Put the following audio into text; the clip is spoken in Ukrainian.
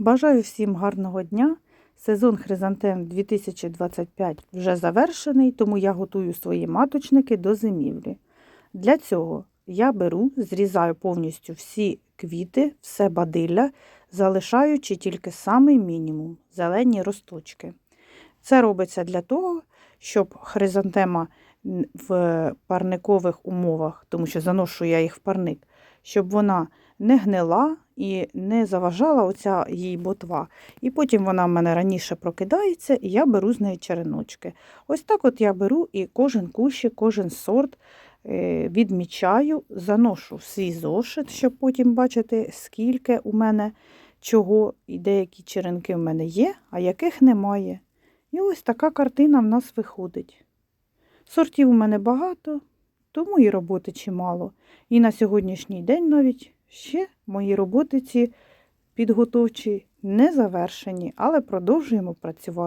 Бажаю всім гарного дня. Сезон хризантем 2025 вже завершений, тому я готую свої маточники до зимівлі. Для цього я беру, зрізаю повністю всі квіти, все бадилля, залишаючи тільки самий мінімум зелені росточки. Це робиться для того, щоб хризантема в парникових умовах, тому що заношу я їх в парник, щоб вона не гнила і не заважала оця їй ботва. І потім вона в мене раніше прокидається, і я беру з неї череночки. Ось так от я беру і кожен кущик, кожен сорт е, відмічаю, заношу свій зошит, щоб потім бачити, скільки у мене чого і деякі черенки в мене є, а яких немає. І ось така картина в нас виходить. Сортів у мене багато, тому і роботи чимало. І на сьогоднішній день навіть ще мої роботи ці підготовчі не завершені, але продовжуємо працювати.